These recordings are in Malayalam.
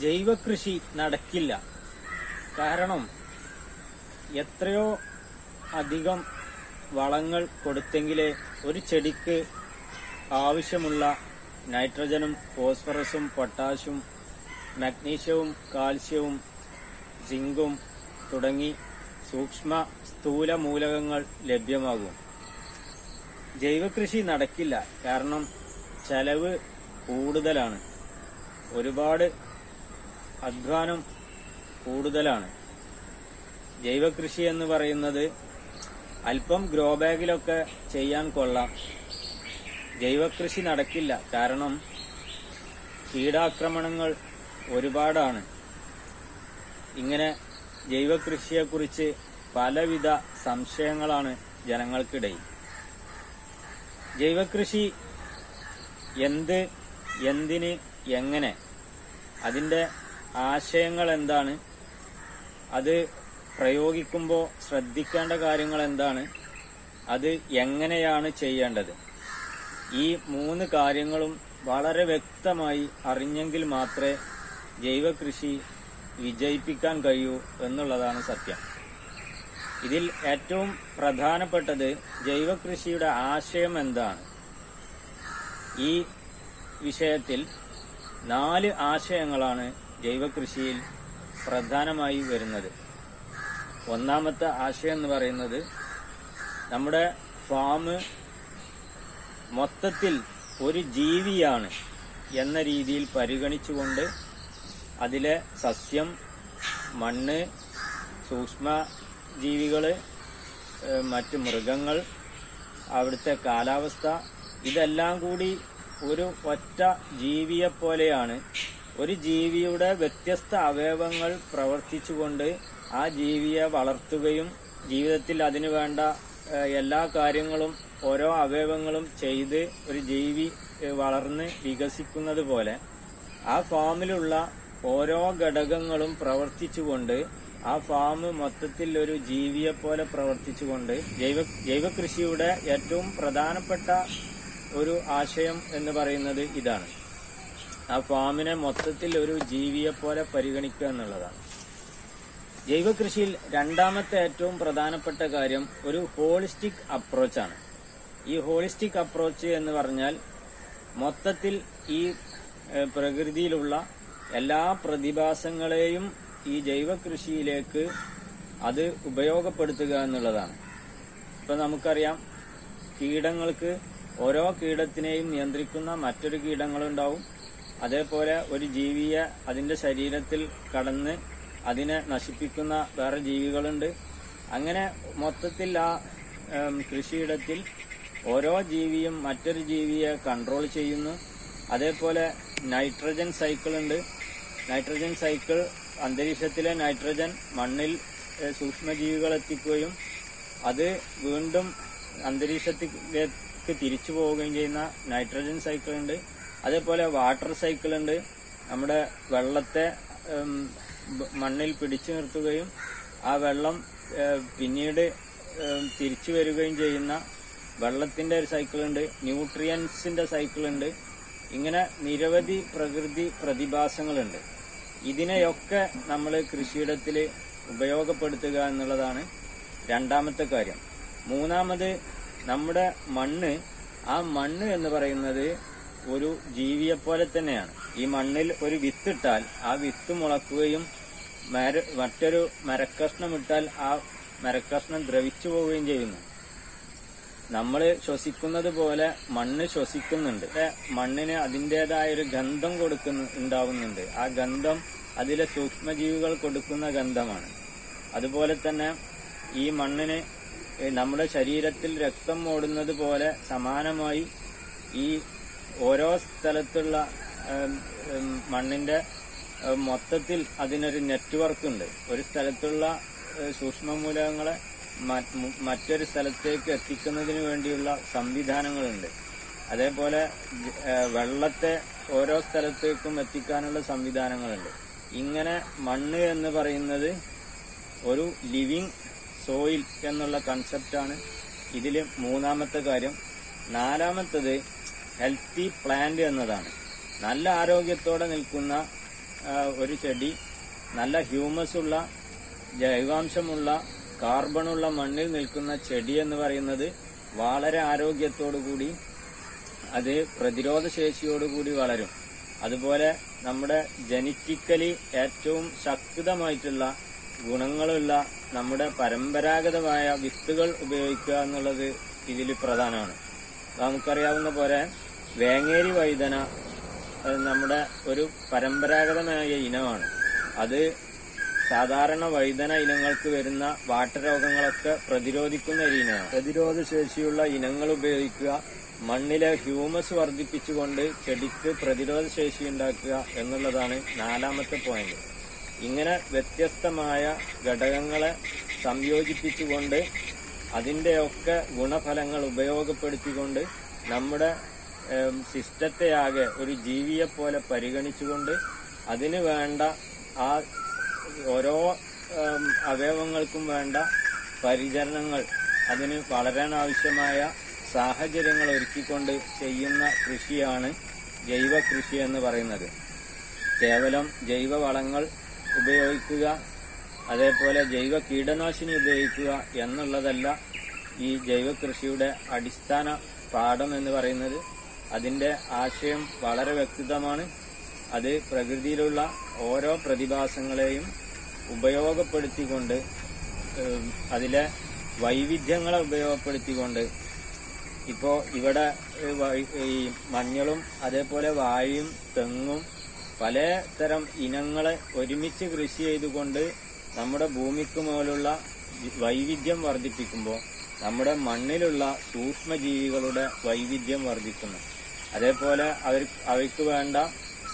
ജൈവകൃഷി നടക്കില്ല. കാരണം എത്രയോ അധികം വളങ്ങൾ കൊടുത്തെങ്കിലേ ഒരു ചെടിക്ക് ആവശ്യമുള്ള നൈട്രജനും ഫോസ്ഫറസും പൊട്ടാഷും മഗ്നീഷ്യവും കാൽസ്യവും സിങ്കും തുടങ്ങി സൂക്ഷ്മ സ്ഥൂല മൂലകങ്ങൾ ലഭ്യമാകും. ജൈവകൃഷി നടക്കില്ല. കാരണം ചെലവ് കൂടുതലാണ്. ഒരുപാട് അധ്വാനം കൂടുതലാണ്. ജൈവകൃഷി എന്ന് പറയുന്നത് അല്പം ഗ്രോ ബാഗിലൊക്കെ ചെയ്യാൻ കൊള്ളാം. ജൈവകൃഷി നടക്കില്ല. കാരണം കീടാക്രമണങ്ങൾ ഒരുപാടാണ്. ഇങ്ങനെ ജൈവകൃഷിയെക്കുറിച്ച് പലവിധ സംശയങ്ങളാണ് ജനങ്ങൾക്കിടയിൽ. ജൈവകൃഷി എന്ത് എന്തിന് എങ്ങനെ അതിന്റെ ആശയങ്ങൾ എന്താണ് അത് പ്രയോഗിക്കുമ്പോൾ ശ്രദ്ധിക്കേണ്ട കാര്യങ്ങൾ എന്താണ് അത് എങ്ങനെയാണ് ചെയ്യേണ്ടത്? ഈ മൂന്ന് കാര്യങ്ങളും വളരെ വ്യക്തമായി അറിഞ്ഞെങ്കിൽ മാത്രമേ ജൈവകൃഷി വിജയിപ്പിക്കാൻ കഴിയൂ എന്നുള്ളതാണ് സത്യം. ഇതിൽ ഏറ്റവും പ്രധാനപ്പെട്ടത് ജൈവകൃഷിയുടെ ആശയം എന്താണ്? ഈ വിഷയത്തിൽ നാല് ആശയങ്ങളാണ് ജൈവകൃഷിയിൽ പ്രധാനമായി വരുന്നത്. ഒന്നാമത്തെ ആശയം എന്ന് പറയുന്നത് നമ്മുടെ ഫാം മൊത്തത്തിൽ ഒരു ജീവിയാണ് എന്ന രീതിയിൽ പരിഗണിച്ചുകൊണ്ട് അതിലെ സസ്യം മണ്ണ് സൂക്ഷ്മ ജീവികൾ മറ്റ് മൃഗങ്ങൾ അവിടുത്തെ കാലാവസ്ഥ ഇതെല്ലാം കൂടി ഒരു ഒറ്റ ജീവിയെ പോലെയാണ് ഒരു ജീവിയുടെ വ്യത്യസ്ത അവയവങ്ങൾ പ്രവർത്തിച്ചുകൊണ്ട് ആ ജീവിയെ വളർത്തുകയും ജീവിതത്തിൽ അതിനു വേണ്ട എല്ലാ കാര്യങ്ങളും ഓരോ അവയവങ്ങളും ചെയ്ത് ഒരു ജീവി വളർന്ന് വികസിക്കുന്നത് പോലെ ആ ഫാമിലുള്ള ഓരോ ഘടകങ്ങളും പ്രവർത്തിച്ചുകൊണ്ട് ആ ഫാം മൊത്തത്തിൽ ഒരു ജീവിയെ പോലെ പ്രവർത്തിച്ചുകൊണ്ട് ജൈവ ജൈവകൃഷിയുടെ ഏറ്റവും പ്രധാനപ്പെട്ട ഒരു ആശയം എന്ന് പറയുന്നത് ഇതാണ്. ആ ഫാമിനെ മൊത്തത്തിൽ ഒരു ജീവിയെ പോലെ പരിഗണിക്കുക എന്നുള്ളതാണ്. ജൈവകൃഷിയിൽ രണ്ടാമത്തെ ഏറ്റവും പ്രധാനപ്പെട്ട കാര്യം ഒരു ഹോളിസ്റ്റിക് അപ്രോച്ചാണ്. ഈ ഹോളിസ്റ്റിക് അപ്രോച്ച് എന്ന് പറഞ്ഞാൽ മൊത്തത്തിൽ ഈ പ്രകൃതിയിലുള്ള എല്ലാ പ്രതിഭാസങ്ങളെയും ഈ ജൈവകൃഷിയിലേക്ക് അത് ഉപയോഗപ്പെടുത്തുക എന്നുള്ളതാണ്. ഇപ്പം നമുക്കറിയാം കീടങ്ങൾക്ക് ഓരോ കീടത്തിനെയും നിയന്ത്രിക്കുന്ന മറ്റൊരു കീടങ്ങളുണ്ടാവും. അതേപോലെ ഒരു ജീവിയെ അതിന്റെ ശരീരത്തിൽ കടന്ന് അതിനെ നശിപ്പിക്കുന്ന വേറെ ജീവികളുണ്ട്. അങ്ങനെ മൊത്തത്തിൽ ആ കൃഷിയിടത്തിൽ ഓരോ ജീവിയും മറ്റൊരു ജീവിയെ കൺട്രോൾ ചെയ്യുന്നു. അതേപോലെ നൈട്രജൻ സൈക്കിൾ ഉണ്ട്. നൈട്രജൻ സൈക്കിൾ അന്തരീക്ഷത്തിലെ നൈട്രജൻ മണ്ണിൽ എത്തിക്കുകയും അത് വീണ്ടും അന്തരീക്ഷത്തിലേക്ക് തിരിച്ചു പോവുകയും ചെയ്യുന്ന നൈട്രജൻ സൈക്കിൾ ഉണ്ട്. അതേപോലെ വാട്ടർ സൈക്കിൾ ഉണ്ട് നമ്മുടെ വെള്ളത്തെ മണ്ണിൽ പിടിച്ചു നിർത്തുകയും ആ വെള്ളം പിന്നീട് തിരിച്ചു വരികയും ചെയ്യുന്ന വെള്ളത്തിന്റെ ഒരു സൈക്കിൾ ഉണ്ട് ന്യൂട്രിയൻസിന്റെ സൈക്കിൾ ഉണ്ട് ഇങ്ങനെ നിരവധി പ്രകൃതി പ്രതിഭാസങ്ങളുണ്ട്. ഇതിനെയൊക്കെ നമ്മൾ കൃഷിയിടത്തിൽ ഉപയോഗപ്പെടുത്തുക എന്നുള്ളതാണ് രണ്ടാമത്തെ കാര്യം. മൂന്നാമത് നമ്മുടെ മണ്ണ് ആ മണ്ണ് എന്ന് പറയുന്നത് ഒരു ജീവിയെ പോലെ തന്നെയാണ്. ഈ മണ്ണിൽ ഒരു വിത്തിട്ടാൽ ആ വിത്ത് മുളക്കുകയും മറ്റൊരു മരക്കഷ്ണം ഇട്ടാൽ ആ മരക്കഷ്ണം ദ്രവിച്ചു പോവുകയും ചെയ്യുന്നു. നമ്മൾ ശ്വസിക്കുന്നത് പോലെ മണ്ണ് ശ്വസിക്കുന്നുണ്ട്. മണ്ണിന് അതിന്റെതായ ഒരു ഗന്ധം കൊടുക്കുന്നു ഉണ്ടാവുന്നുണ്ട്. ആ ഗന്ധം അതിലെ സൂക്ഷ്മജീവികൾ കൊടുക്കുന്ന ഗന്ധമാണ്. അതുപോലെ തന്നെ ഈ മണ്ണിന് നമ്മുടെ ശരീരത്തിൽ രക്തം ഓടുന്നത് പോലെ സമാനമായി ഈ ഓരോ സ്ഥലത്തുള്ള മണ്ണിന്റെ മൊത്തത്തിൽ അതിനൊരു നെറ്റ്വർക്ക് ഉണ്ട്. ഒരു സ്ഥലത്തുള്ള സൂക്ഷ്മ സൂക്ഷ്മമൂലകങ്ങളെ മറ്റൊരു സ്ഥലത്തേക്ക് എത്തിക്കുന്നതിന് വേണ്ടിയുള്ള സംവിധാനങ്ങളുണ്ട്. അതേപോലെ വെള്ളത്തെ ഓരോ സ്ഥലത്തേക്കും എത്തിക്കാനുള്ള സംവിധാനങ്ങളുണ്ട്. ഇങ്ങനെ മണ്ണ് എന്ന് പറയുന്നത് ഒരു ലിവിങ് സോയിൽ എന്നുള്ള കൺസെപ്റ്റാണ് ഇതിൽ മൂന്നാമത്തെ കാര്യം. നാലാമത്തത് ഹെൽത്തി പ്ലാന്റ് എന്നതാണ്. നല്ല ആരോഗ്യത്തോടെ നിൽക്കുന്ന ഒരു ചെടി നല്ല ഹ്യൂമസ് ഉള്ള ജൈവാംശമുള്ള കാർബണുള്ള മണ്ണിൽ നിൽക്കുന്ന ചെടി എന്ന് പറയുന്നത് വളരെ കൂടി അത് പ്രതിരോധ ശേഷിയോടുകൂടി വളരും. അതുപോലെ നമ്മുടെ ജനറ്റിക്കലി ഏറ്റവും ശക്തമായിട്ടുള്ള ഗുണങ്ങളുള്ള നമ്മുടെ പരമ്പരാഗതമായ വിത്തുകൾ ഉപയോഗിക്കുക എന്നുള്ളത് ഇതിൽ പ്രധാനമാണ്. നമുക്കറിയാവുന്ന പോലെ വേങ്ങേരി വൈദന നമ്മുടെ ഒരു പരമ്പരാഗതമായ ഇനമാണ്. അത് സാധാരണ വൈദന ഇനങ്ങൾക്ക് വരുന്ന വാട്ടരോഗങ്ങളൊക്കെ പ്രതിരോധിക്കുന്ന ഒരു ഇനമാണ്. പ്രതിരോധ ശേഷിയുള്ള ഇനങ്ങൾ ഉപയോഗിക്കുക മണ്ണിലെ ഹ്യൂമസ് വർദ്ധിപ്പിച്ചുകൊണ്ട് ചെടിക്ക് പ്രതിരോധ ശേഷി ഉണ്ടാക്കുക എന്നുള്ളതാണ് നാലാമത്തെ പോയിന്റ് ഇങ്ങനെ വ്യത്യസ്തമായ ഘടകങ്ങളെ സംയോജിപ്പിച്ചുകൊണ്ട് അതിന്റെയൊക്കെ ഗുണഫലങ്ങൾ ഉപയോഗപ്പെടുത്തിക്കൊണ്ട് നമ്മുടെ സിസ്റ്റത്തെയാകെ ഒരു ജീവിയെ പോലെ പരിഗണിച്ചുകൊണ്ട് അതിന് വേണ്ട ആ ഓരോ അവയവങ്ങൾക്കും വേണ്ട പരിചരണങ്ങൾ അതിന് വളരാൻ ആവശ്യമായ സാഹചര്യങ്ങൾ ഒരുക്കിക്കൊണ്ട് ചെയ്യുന്ന കൃഷിയാണ് ജൈവ കൃഷി എന്ന് പറയുന്നത്. കേവലം ജൈവ വളങ്ങൾ ഉപയോഗിക്കുക അതേപോലെ ജൈവ കീടനാശിനി ഉപയോഗിക്കുക എന്നുള്ളതല്ല ഈ ജൈവ കൃഷിയുടെ അടിസ്ഥാന പാഠം എന്ന് പറയുന്നത്. അതിന്റെ ആശയം വളരെ വ്യക്തമാണ്. അത് പ്രകൃതിയിലുള്ള ഓരോ പ്രതിഭാസങ്ങളെയും ഉപയോഗപ്പെടുത്തിക്കൊണ്ട് അതിലെ വൈവിധ്യങ്ങളെ ഉപയോഗപ്പെടുത്തിക്കൊണ്ട് ഇപ്പോ ഇവിടെ ഈ മഞ്ഞളും അതേപോലെ വാഴയും തെങ്ങും പലതരം ഇനങ്ങളെ ഒരുമിച്ച് കൃഷി ചെയ്തുകൊണ്ട് നമ്മുടെ ഭൂമിക്ക് മുകളിലുള്ള വൈവിധ്യം വർദ്ധിപ്പിക്കുമ്പോൾ നമ്മുടെ മണ്ണിലുള്ള സൂക്ഷ്മജീവികളുടെ വൈവിധ്യം വർദ്ധിക്കുന്നു. അതേപോലെ അവർ അവയ്ക്ക് വേണ്ട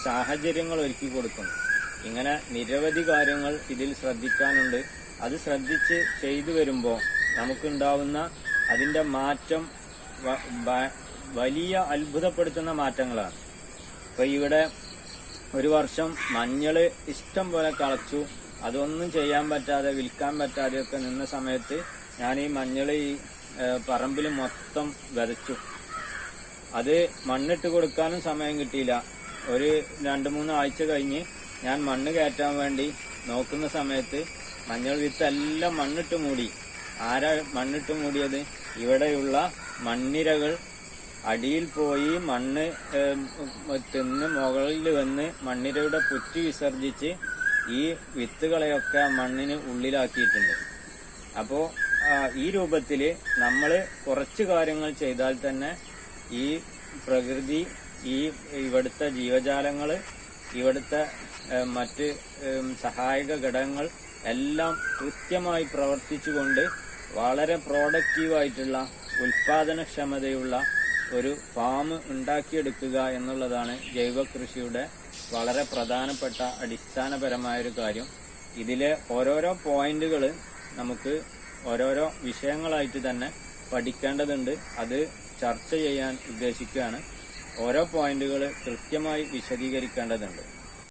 സാഹചര്യങ്ങൾ ഒരുക്കി കൊടുക്കുന്നു. ഇങ്ങനെ നിരവധി കാര്യങ്ങൾ ഇതിൽ ശ്രദ്ധിക്കാനുണ്ട്. അത് ശ്രദ്ധിച്ച് ചെയ്തു വരുമ്പോൾ നമുക്കുണ്ടാവുന്ന അതിന്റെ മാറ്റം വലിയ അത്ഭുതപ്പെടുത്തുന്ന മാറ്റങ്ങളാണ്. ഇപ്പൊ ഇവിടെ ഒരു വർഷം മഞ്ഞൾ ഇഷ്ടം പോലെ കളച്ചു അതൊന്നും ചെയ്യാൻ പറ്റാതെ വിൽക്കാൻ പറ്റാതെയൊക്കെ നിന്ന സമയത്ത് ഞാൻ ഈ മഞ്ഞൾ ഈ പറമ്പിൽ മൊത്തം വിതച്ചു. അത് മണ്ണിട്ട് കൊടുക്കാനും സമയം കിട്ടിയില്ല. ഒരു രണ്ട് മൂന്ന് ആഴ്ച കഴിഞ്ഞ് ഞാൻ മണ്ണ് കയറ്റാൻ വേണ്ടി നോക്കുന്ന സമയത്ത് മഞ്ഞൾ വിത്ത് എല്ലാം മണ്ണിട്ട് മൂടി. ആരാ മണ്ണിട്ട് മൂടിയത്? ഇവിടെയുള്ള മണ്ണിരകൾ അടിയിൽ പോയി മണ്ണ് തിന്ന് മുകളിൽ വന്ന് മണ്ണിരയുടെ പുറ്റി വിസർജിച്ച് ഈ വിത്തുകളെയൊക്കെ മണ്ണിന് ഉള്ളിലാക്കിയിട്ടുണ്ട്. അപ്പോ ഈ രൂപത്തിൽ നമ്മൾ കുറച്ച് കാര്യങ്ങൾ ചെയ്താൽ തന്നെ ഈ പ്രകൃതി ഈ ഇവിടുത്തെ ജീവജാലങ്ങൾ ഇവിടുത്തെ മറ്റ് സഹായക ഘടകങ്ങൾ എല്ലാം കൃത്യമായി പ്രവർത്തിച്ചുകൊണ്ട് വളരെ പ്രോഡക്റ്റീവായിട്ടുള്ള ഉൽപാദനക്ഷമതയുള്ള ഒരു ഫാം ഉണ്ടാക്കിയെടുക്കുക എന്നുള്ളതാണ് ജൈവ കൃഷിയുടെ വളരെ പ്രധാനപ്പെട്ട അടിസ്ഥാനപരമായ ഒരു കാര്യം. ഇതിലെ ഓരോരോ പോയിന്റുകൾ നമുക്ക് ഓരോരോ വിഷയങ്ങളായിട്ട് തന്നെ പഠിക്കേണ്ടതുണ്ട്. അത് ചർച്ച ചെയ്യാൻ ഉദ്ദേശിക്കുകയാണ്. ഓരോ പോയിന്റുകൾ കൃത്യമായി വിശദീകരിക്കേണ്ടതുണ്ട്.